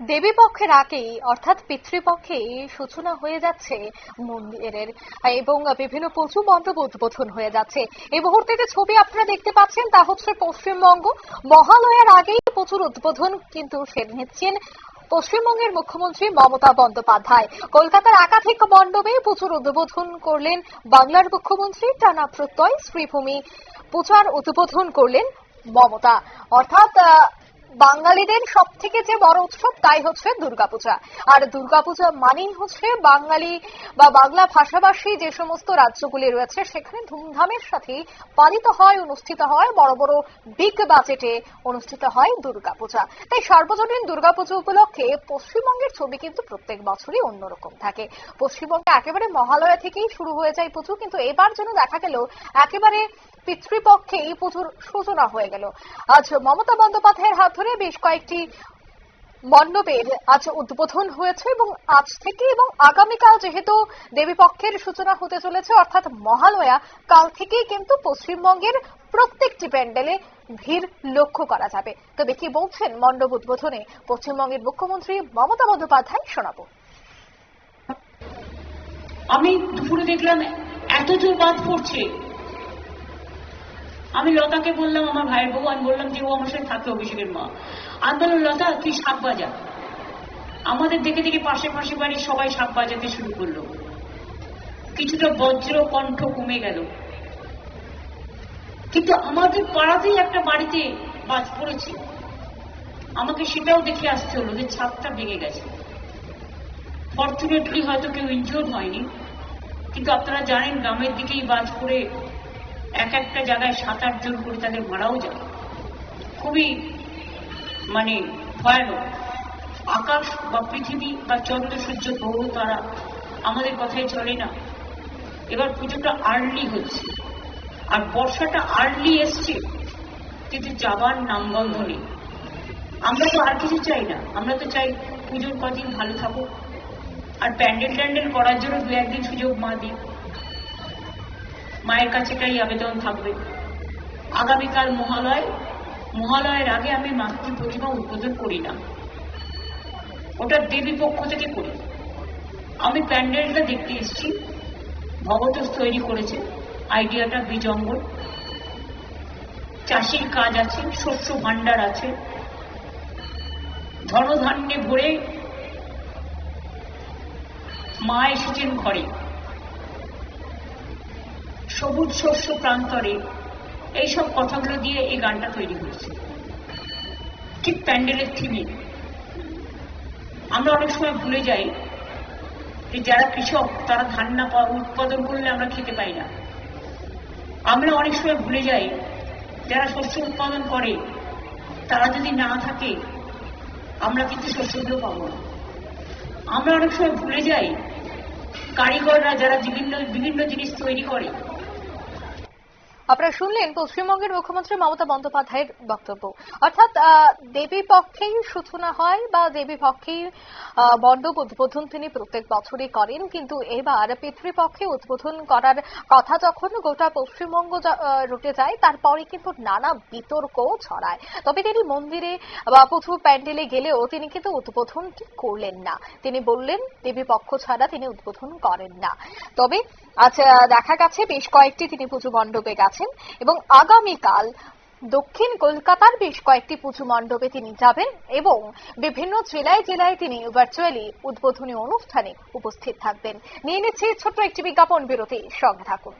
দেবীপক্ষের আগেই, অর্থাৎ পিতৃপক্ষেই সূচনা হয়ে যাচ্ছে মন্দিরের, এবং বিভিন্ন প্রচুর মণ্ডপ উদ্বোধন হয়ে যাচ্ছে। এই মুহূর্তে যে ছবি আপনারা দেখতে পাচ্ছেন, তা হচ্ছে পশ্চিমবঙ্গ। মহালয়ার আগেই প্রচুর উদ্বোধন কিন্তু সেরে নিচ্ছেন পশ্চিমবঙ্গের মুখ্যমন্ত্রী মমতা বন্দ্যোপাধ্যায়। কলকাতার একাধিক মণ্ডপে প্রচুর উদ্বোধন করলেন বাংলার মুখ্যমন্ত্রী, টানা প্রত্যয়, শ্রীভূমি। পূজার উদ্বোধন করলেন মমতা। অর্থাৎ বাঙালিদের সব থেকে যে বড় উৎসব, তাই হচ্ছে দুর্গাপূজা। আর দুর্গাপূজা মানেই হচ্ছে বাঙালি বা বাংলা ভাষাভাষী যে সমস্ত রাজ্যগুলি রয়েছে, সেখানে ধুমধামের সাথে পালিত হয়, অনুষ্ঠিত হয়, বড় বড় বিগ বাজেটে অনুষ্ঠিত হয় দুর্গাপূজা। তাই সার্বজনীন দুর্গাপূজা উপলক্ষে পশ্চিমবঙ্গের ছবি কিন্তু প্রত্যেক বছরই অন্যরকম থাকে। পশ্চিমবঙ্গে একেবারে মহালয়া থেকেই শুরু হয়ে যায় পুজো, কিন্তু এবার যেন দেখা গেল একেবারে পিতৃপক্ষেই পুজোর সূচনা হয়ে গেল। আজ মমতা বন্দ্যোপাধ্যায়ের হাত ধরে বেশ কয়েকটি মণ্ডপের আজ উদ্বোধন হয়েছে এবং আজ থেকে এবং আগামীকাল যেহেতু দেবীপক্ষের সূচনা হতে চলেছে, অর্থাৎ মহালয়া, কাল থেকেই কিন্তু পশ্চিমবঙ্গের প্রত্যেকটি প্যান্ডেলে ভিড় লক্ষ্য করা যাবে। তবে কি বলছেন মণ্ডপ উদ্বোধনে পশ্চিমবঙ্গের মুখ্যমন্ত্রী মমতা বন্দ্যোপাধ্যায়? শোনাবো। আমি দুপুরে দেখলাম এত জোর বাদ পড়ছে। আমি লতাকে বললাম, আমার ভাইয়ের বউ, আমি বললাম যে ও আমার সাথে থাকে অভিষেকের মা। আমি বললাম লতা, তুই শাক বাজা। আমাদের দেখে দেখে পাশে পাশে বাড়ি সবাই শাক বাজাতে শুরু করল। কিছুটা বজ্র কণ্ঠ কমে গেল। কিন্তু আমাদের পাড়াতেই একটা বাড়িতে বাজ পড়েছে। আমাকে সেটাও দেখে আসতে হলো যে ছাদটা ভেঙে গেছে। ফর্চুনেটলি হয়তো কেউ ইনজোর হয়নি। কিন্তু আপনারা জানেন, গ্রামের দিকেই বাজ পড়ে এক একটা জায়গায় সাত আট জন করে তাদের মারাও যায়। খুবই মানে ভয়ানক। আকাশ বা পৃথিবী বা চন্দ্র সূর্য গ্রহ তারা আমাদের কথাই চলে না। এবার পুজোটা আর্লি হচ্ছে। আর বর্ষাটা আর্লি এসছে, কিন্তু যাবার নাম নামগন্ধ নেই। আমরা তো আর কিছু চাই না। আমরা তো চাই পুজোর কদিন ভালো থাকুক। আর প্যান্ডেল ট্যান্ডেল করার জন্য দু একদিন সুযোগ মা দিই মায়ের কাছে তাই আবেদন থাকবে। আগামীকাল মহালয়, মহালয়ের আগে আমি মাতৃ প্রতিমা উদ্বোধন করি না। ওটা দেবী পক্ষ থেকে করি। আমি প্যান্ডেলটা দেখতে এসেছি। ভগতোষ তৈরি করেছে। আইডিয়াটা বিজঙ্গল। চাষির কাজ আছে, শস্য ভাণ্ডার আছে। ধনধান্যে ভরে মা এসেছেন ঘরে। সবুজ শস্য প্রান্তরে এইসব কথাগুলো দিয়ে এই গানটা তৈরি হয়েছে। ঠিক প্যান্ডেলের থিমে আমরা অনেক সময় ভুলে যাই যে যারা কৃষক, তারা ধান না উৎপাদন করলে আমরা খেতে পাই না। আমরা অনেক সময় ভুলে যাই যারা শস্য উৎপাদন করে, তারা যদি না থাকে, আমরা কিন্তু শস্যগুলো পাবো না। আমরা অনেক সময় ভুলে যাই কারিগররা যারা বিভিন্ন বিভিন্ন জিনিস তৈরি করে আপনারা শুনলেন পশ্চিমবঙ্গের মুখ্যমন্ত্রী মমতা বন্দ্যোপাধ্যায়ের বক্তব্য। অর্থাৎ দেবী পক্ষেই সূচনা হয় বা দেবী পক্ষেই মণ্ডপ উদ্বোধন তিনি প্রত্যেক বছরই করেন, কিন্তু এবার পিতৃপক্ষে উদ্বোধন করার কথা যখন গোটা পশ্চিমবঙ্গ রুটে যায়, তারপরে কিন্তু নানা বিতর্কও ছড়ায়। তবে তিনি মন্দিরে বা প্রচুর প্যান্ডেলে গেলেও তিনি কিন্তু উদ্বোধনটি করলেন না। তিনি বললেন, দেবী পক্ষ ছাড়া তিনি উদ্বোধন করেন না। তবে আচ্ছা দেখা গেছে, বেশ কয়েকটি তিনি পুজো মণ্ডপে গেছেন। এবং আগামীকাল দক্ষিণ কলকাতার বেশ কয়েকটি পুজো মণ্ডপে তিনি যাবেন এবং বিভিন্ন জেলায় জেলায় তিনি ভার্চুয়ালি উদ্বোধনী অনুষ্ঠানে উপস্থিত থাকবেন। নিয়ে নিচ্ছে ছোট্ট একটি বিজ্ঞাপন বিরতি। সঙ্গে থাকুন।